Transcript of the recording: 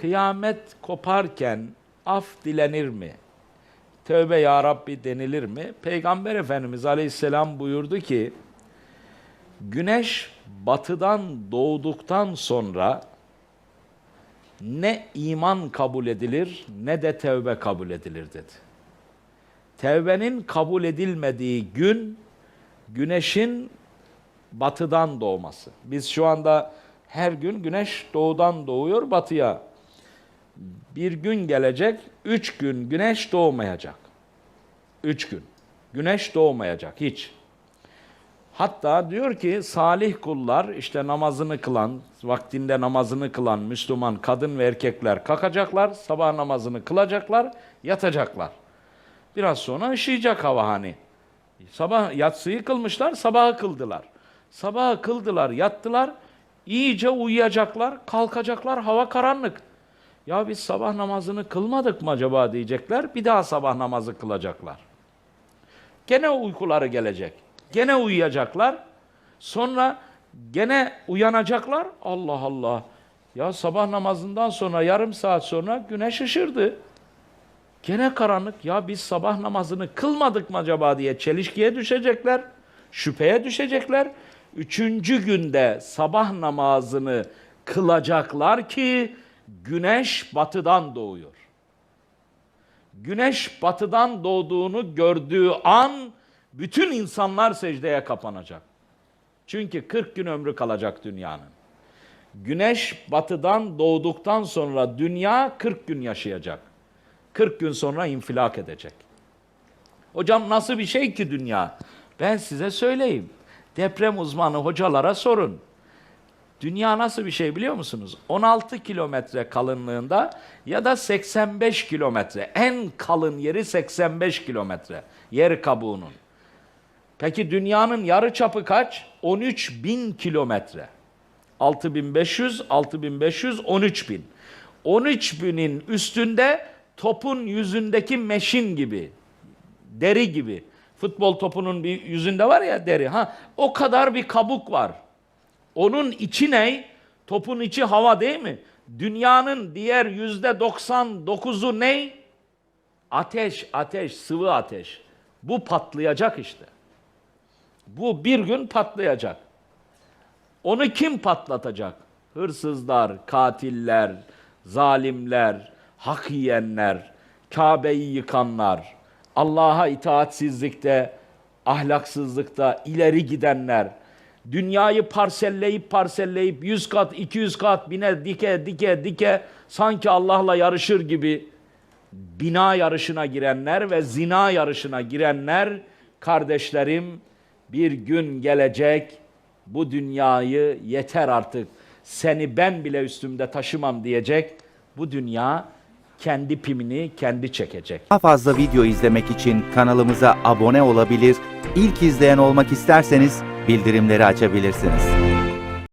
kıyamet koparken af dilenir mi? Tövbe ya Rabbi denilir mi? Peygamber Efendimiz Aleyhisselam buyurdu ki, güneş batıdan doğduktan sonra ne iman kabul edilir ne de tevbe kabul edilir dedi. Tevbenin kabul edilmediği gün güneşin batıdan doğması. Biz şu anda her gün güneş doğudan doğuyor batıya. Bir gün gelecek, üç gün güneş doğmayacak. Üç gün. Güneş doğmayacak hiç. Hatta diyor ki salih kullar işte namazını kılan, vaktinde namazını kılan Müslüman kadın ve erkekler kalkacaklar, sabah namazını kılacaklar, yatacaklar. Biraz sonra ışıyacak hava hani. Sabah yatsıyı kılmışlar, sabahı kıldılar. Sabahı kıldılar, yattılar, iyice uyuyacaklar, kalkacaklar, hava karanlık. Ya biz sabah namazını kılmadık mı acaba diyecekler, bir daha sabah namazı kılacaklar. Gene uykuları gelecek. Gene uyuyacaklar. Sonra gene uyanacaklar. Allah Allah. Ya sabah namazından sonra yarım saat sonra güneş ışırdı. Gene karanlık. Ya biz sabah namazını kılmadık mı acaba diye çelişkiye düşecekler. Şüpheye düşecekler. Üçüncü günde sabah namazını kılacaklar ki güneş batıdan doğuyor güneş batıdan doğduğunu gördüğü an bütün insanlar secdeye kapanacak. Çünkü 40 gün ömrü kalacak dünyanın. Güneş batıdan doğduktan sonra dünya 40 gün yaşayacak. 40 gün sonra infilak edecek. Hocam nasıl bir şey ki dünya? Ben size söyleyeyim. Deprem uzmanı hocalara sorun. Dünya nasıl bir şey biliyor musunuz? 16 kilometre kalınlığında ya da 85 kilometre. En kalın yeri 85 kilometre. Yer kabuğunun. Peki dünyanın yarı çapı kaç? 13 bin kilometre. 6500, 6500, 13 bin. 13 binin üstünde topun yüzündeki meşin gibi, deri gibi. Futbol topunun bir yüzünde var ya deri. Ha, o kadar bir kabuk var. Onun içi ne? Topun içi hava değil mi? Dünyanın diğer yüzde 99'u ne? Ateş, ateş, sıvı ateş. Bu patlayacak işte. Bu bir gün patlayacak. Onu kim patlatacak? Hırsızlar, katiller, zalimler, hak yiyenler, Kabe'yi yıkanlar, Allah'a itaatsizlikte, ahlaksızlıkta ileri gidenler, dünyayı parselleyip parselleyip 100 kat, 200 kat bine dike dike dike sanki Allah'la yarışır gibi bina yarışına girenler ve zina yarışına girenler kardeşlerim bir gün gelecek bu dünyayı yeter artık seni ben bile üstümde taşımam diyecek bu dünya kendi pimini kendi çekecek. Daha fazla video izlemek için kanalımıza abone olabilir, ilk izleyen olmak isterseniz bildirimleri açabilirsiniz.